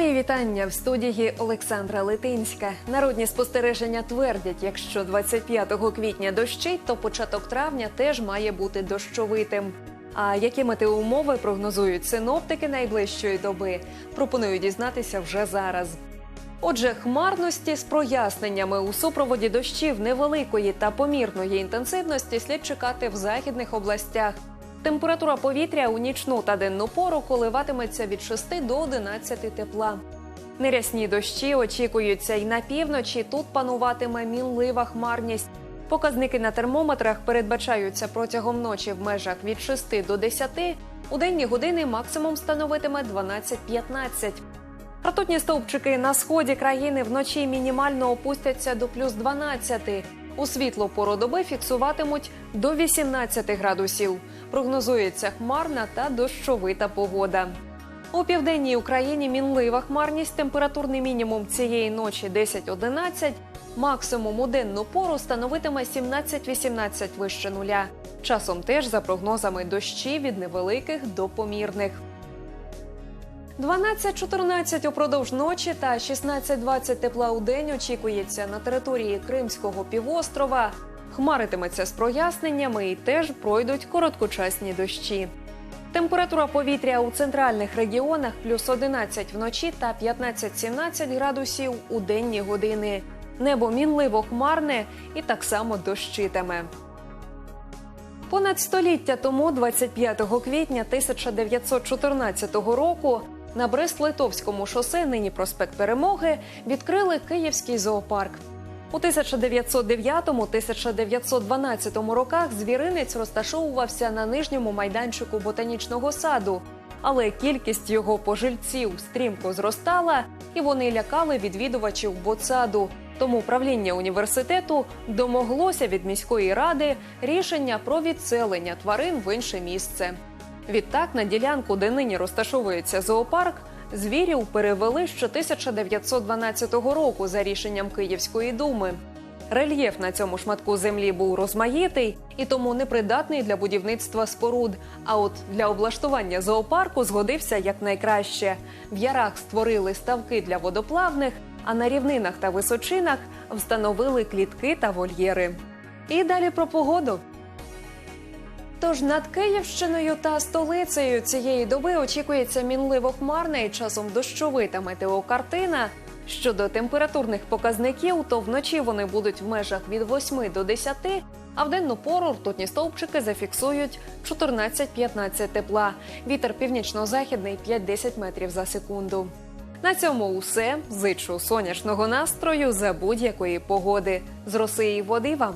Мої вітання в студії Олександра Литинська. Народні спостереження твердять, якщо 25 квітня дощить, то початок травня теж має бути дощовитим. А які метеоумови прогнозують синоптики найближчої доби? Пропоную дізнатися вже зараз. Отже, хмарності з проясненнями у супроводі дощів невеликої та помірної інтенсивності слід чекати в західних областях. Температура повітря у нічну та денну пору коливатиметься від 6 до 11 тепла. Нерясні дощі очікуються і на півночі. Тут пануватиме мінлива хмарність. Показники на термометрах передбачаються протягом ночі в межах від 6 до 10. У денні години максимум становитиме 12-15. Ртутні стовпчики на сході країни вночі мінімально опустяться до плюс 12. У світло пору доби фіксуватимуть до 18 градусів. Прогнозується хмарна та дощовита погода. У південній Україні мінлива хмарність. Температурний мінімум цієї ночі 10-11. Максимум у денну пору становитиме 17-18 вище нуля. Часом теж за прогнозами дощі від невеликих до помірних. 12-14 упродовж ночі та 16-20 тепла у день очікується на території Кримського півострова. Хмаритиметься з проясненнями і теж пройдуть короткочасні дощі. Температура повітря у центральних регіонах плюс 11 вночі та 15-17 градусів у денні години. Небо мінливо хмарне і так само дощитиме. Понад століття тому, 25 квітня 1914 року, на Брест-Литовському шосе, нині проспект Перемоги, відкрили Київський зоопарк. У 1909-1912 роках звіринець розташовувався на нижньому майданчику ботанічного саду, але кількість його пожильців стрімко зростала, і вони лякали відвідувачів ботсаду. Тому правління університету домоглося від міської ради рішення про відселення тварин в інше місце. Відтак на ділянку, де нині розташовується зоопарк, звірів перевели ще 1912 року за рішенням Київської думи. Рельєф на цьому шматку землі був розмаїтий і тому непридатний для будівництва споруд. А от для облаштування зоопарку згодився якнайкраще. В ярах створили ставки для водоплавних, а на рівнинах та височинах встановили клітки та вольєри. І далі про погоду. Тож над Київщиною та столицею цієї доби очікується мінливо хмарна і часом дощовита метеокартина. Щодо температурних показників, то вночі вони будуть в межах від 8 до 10, а в денну пору ртутні стовпчики зафіксують 14-15 тепла. Вітер північно-західний 5-10 метрів за секунду. На цьому усе. Зичу сонячного настрою за будь-якої погоди. З роси і води вам.